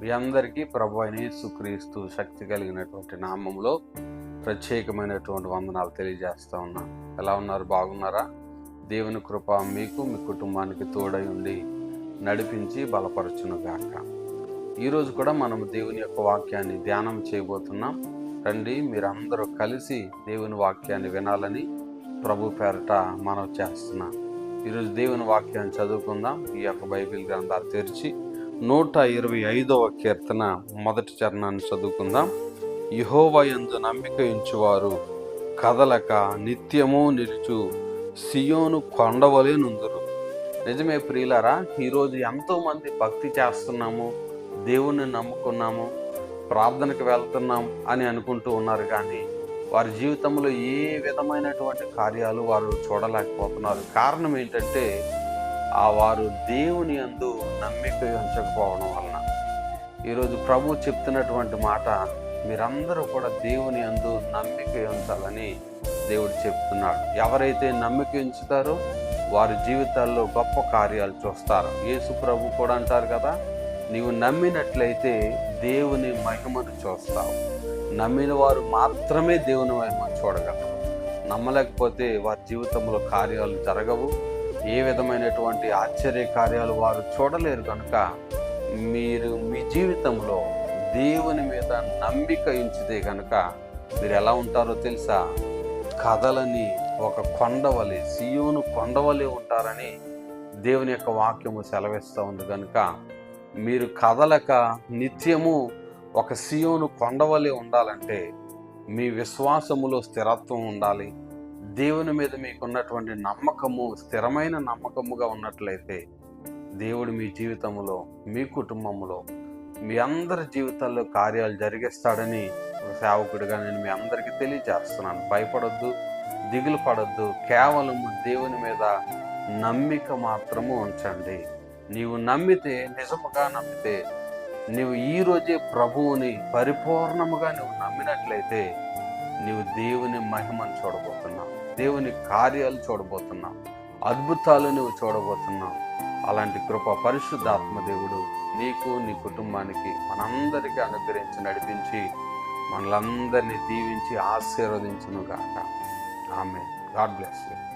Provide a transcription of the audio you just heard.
మీ అందరికీ ప్రభు అయిన సుక్రీస్తు శక్తి కలిగినటువంటి నామంలో ప్రత్యేకమైనటువంటి వందనాలు తెలియజేస్తూ ఉన్నాను ఎలా ఉన్నారు? బాగున్నారా? దేవుని కృప మీకు మీ కుటుంబానికి తోడై ఉండి నడిపించి బలపరచునుగాక ఈరోజు కూడా మనం దేవుని యొక్క వాక్యాన్ని ధ్యానం చేయబోతున్నాం. రండి మీరందరూ కలిసి దేవుని వాక్యాన్ని వినాలని ప్రభు పేరట మనం చేస్తున్నాం. ఈరోజు దేవుని వాక్యాన్ని చదువుకుందాం. ఈ యొక్క బైబిల్ గ్రంథాలు తెరిచి నూట ఇరవై ఐదవ కీర్తన మొదటి చరణాన్ని చదువుకుందాం. యహోవయందు నమ్మిక ఉంచువారు కదలక నిత్యము నిలుచు సియోను కొండవలే నుందురు. నిజమే ప్రియులారా ఈరోజు ఎంతోమంది భక్తి చేస్తున్నాము దేవుణ్ణి నమ్ముకున్నాము ప్రార్థనకు వెళ్తున్నాం అని అనుకుంటూ ఉన్నారు కానీ వారి జీవితంలో ఏ విధమైనటువంటి కార్యాలు వారు చూడలేకపోతున్నారు. కారణం ఏంటంటే ఆ వారు దేవుని అందు నమ్మిక ఉంచకపోవడం వలన. ఈరోజు ప్రభు చెప్తున్నటువంటి మాట మీరందరూ కూడా దేవుని అందు నమ్మిక ఉంచాలని దేవుడు చెప్తున్నాడు. ఎవరైతే నమ్మిక ఉంచుతారో వారి జీవితాల్లో గొప్ప కార్యాలు చూస్తారు. యేసు ప్రభు కూడా అంటారు కదా నీవు నమ్మినట్లయితే దేవుని మహిమను చూస్తావు. నమ్మిన వారు మాత్రమే దేవుని మహిమ చూడగలరు. నమ్మలేకపోతే వారి జీవితంలో కార్యాలు జరగవు. ఏ విధమైనటువంటి ఆశ్చర్య కార్యాలు వారు చూడలేరు కనుక మీరు మీ జీవితంలో దేవుని మీద నమ్మిక ఉంచితే కనుక మీరు ఎలా ఉంటారో తెలుసా? కథలని ఒక కొండవలి సియోను కొండవలి ఉంటారని దేవుని యొక్క వాక్యము సెలవిస్తూ ఉంది కనుక మీరు కదలక నిత్యము ఒక సియోను కొండవలి ఉండాలంటే మీ విశ్వాసములో స్థిరత్వం ఉండాలి. దేవుని మీద మీకున్నటువంటి నమ్మకము స్థిరమైన నమ్మకముగా ఉన్నట్లయితే దేవుడు మీ జీవితంలో మీ కుటుంబంలో మీ అందరి జీవితాల్లో కార్యాలు జరిగిస్తాడని సేవకుడిగా నేను మీ అందరికీ తెలియజేస్తున్నాను. భయపడొద్దు దిగులు పడొద్దు. కేవలం దేవుని మీద నమ్మిక మాత్రము ఉంచండి. నీవు నమ్మితే నిజముగా నమ్మితే నీవు ఈరోజే ప్రభువుని పరిపూర్ణముగా నువ్వు నమ్మినట్లయితే నీవు దేవుని మహిమను చూడబోతున్నావు. దేవుని కార్యాలు చూడబోతున్నావు. అద్భుతాలు నువ్వు చూడబోతున్నావు. అలాంటి కృప పరిశుద్ధాత్మ దేవుడు నీకు నీ కుటుంబానికి మనందరికీ అనుగ్రహించి నడిపించి మనలందరినీ దీవించి ఆశీర్వదించును గాక ఆమె గాడ్ బ్లెస్ యూ.